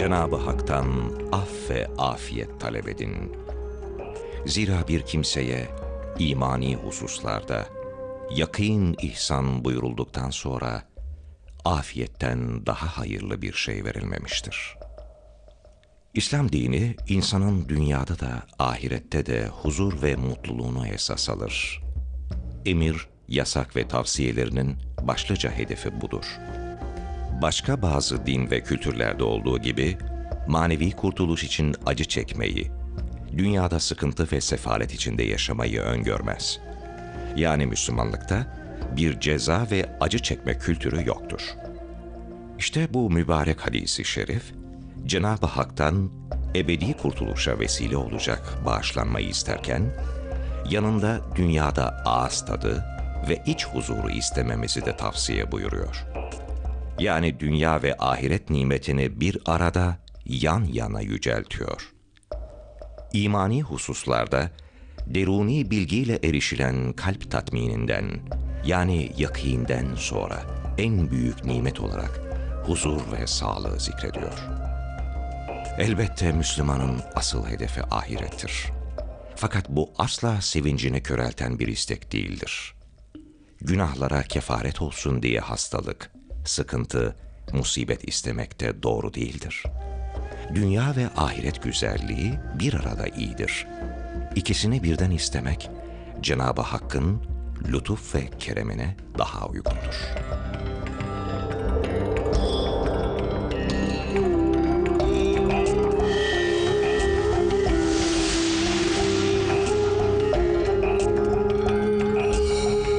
Cenab-ı Hak'tan af ve afiyet talep edin. Zira bir kimseye imani hususlarda yakîn ihsan buyurulduktan sonra afiyetten daha hayırlı bir şey verilmemiştir. İslam dini insanın dünyada da ahirette de huzur ve mutluluğunu esas alır. Emir, yasak ve tavsiyelerinin başlıca hedefi budur. Başka bazı din ve kültürlerde olduğu gibi manevi kurtuluş için acı çekmeyi, dünyada sıkıntı ve sefalet içinde yaşamayı öngörmez. Yani Müslümanlıkta bir ceza ve acı çekme kültürü yoktur. İşte bu mübarek hadisi şerif, Cenab-ı Hak'tan ebedi kurtuluşa vesile olacak bağışlanmayı isterken, yanında dünyada ağız tadı ve iç huzuru istememizi de tavsiye buyuruyor. Yani dünya ve ahiret nimetini bir arada yan yana yüceltiyor. İmani hususlarda deruni bilgiyle erişilen kalp tatmininden yani yakinden sonra en büyük nimet olarak huzur ve sağlığı zikrediyor. Elbette Müslümanın asıl hedefi ahirettir. Fakat bu asla sevincini körelten bir istek değildir. Günahlara kefaret olsun diye hastalık, sıkıntı, musibet istemek de doğru değildir. Dünya ve ahiret güzelliği bir arada iyidir. İkisini birden istemek, Cenab-ı Hakk'ın lütuf ve keremine daha uygundur.